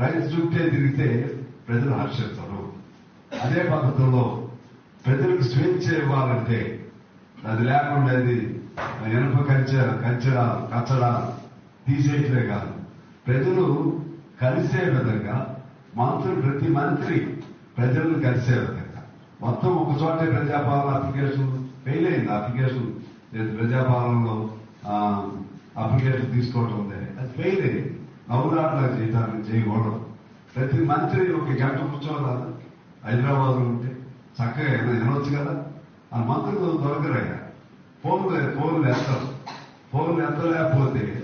రైతు చుట్టే తిరిగితే ప్రజలు హర్షిస్తారు అదే పద్ధతిలో ప్రజలకు స్వేచ్ఛ ఇవ్వాలంటే అది లేకుండా అది ఇనప కంచె కంచెడ కచ్చడ తీసేయటమే కాదు. ప్రజలు కలిసే విధంగా మంత్రులు ప్రతి మంత్రి ప్రజలను కలిసే విధంగా. మొత్తం ఒక చోటే ప్రజాపాలన అప్లికేషన్ ఫెయిల్ అయింది. అప్లికేషన్ ప్రజాపాలనలో అప్లికేషన్ తీసుకోవటం ఉంది అది ఫెయిల్ అయింది. నవ్వులాట్లా చేయడానికి చేయకూడదు. ప్రతి మంత్రి ఒక గంట కూర్చోవాలి హైదరాబాద్ ఉంటే చక్కగా ఏమైనా వినొచ్చు కదా. ఆ మంత్రులు దొరకరయ్యా. ఫోన్లు ఫోన్లు ఎత్తరు. ఫోన్లు ఎత్తలేకపోతే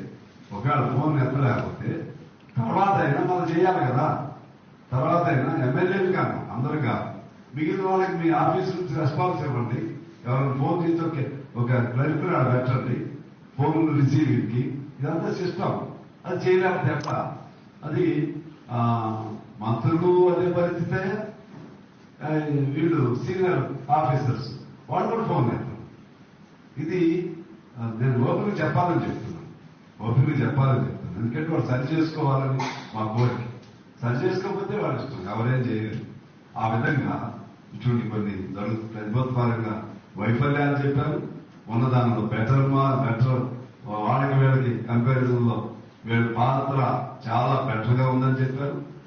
ఒకవేళ ఫోన్ ఎత్తలేకపోతే తర్వాత అయినా మనం చేయాలి కదా. తర్వాత అయినా ఎమ్మెల్యేలు కాదు అందరు కాదు. మిగిలిన వాళ్ళకి మీ ఆఫీస్ నుంచి రెస్పాన్స్ ఇవ్వండి. ఎవరైనా ఫోన్ చేసి ఒక ఒక ఆడ పెట్టండి. ఫోన్ రిసీవింగ్కి. ఇదంతా సిస్టమ్. అది చేయలేకపోతే తప్ప. అది మంత్రులు అదే పరిస్థితే వీళ్ళు సీనియర్ ఆఫీసర్స్ వాళ్ళు కూడా ఫోన్ చేస్తారు. ఇది నేను ఓపెన్గా చెప్పాలని చెప్తున్నాను. ఓపెన్గా చెప్పాలని చెప్తున్నాను. ఎందుకంటే వాళ్ళు సరి చేసుకోవాలని మా కోరిక. సరి చేసుకోకపోతే వాళ్ళు ఇష్టం ఎవరేం చేయరు. ఆ విధంగా చూడండి కొన్ని జరుగు ప్రభుత్వపరంగా వైఫల్యాలు చెప్పారు ఉన్న దానిలో బెటర్ మా బెటర్ వాళ్ళకి వీళ్ళకి కంపారిజన్లో వీళ్ళ పాత్ర చాలా పెద్దగా గా ఉందని చెప్పారు.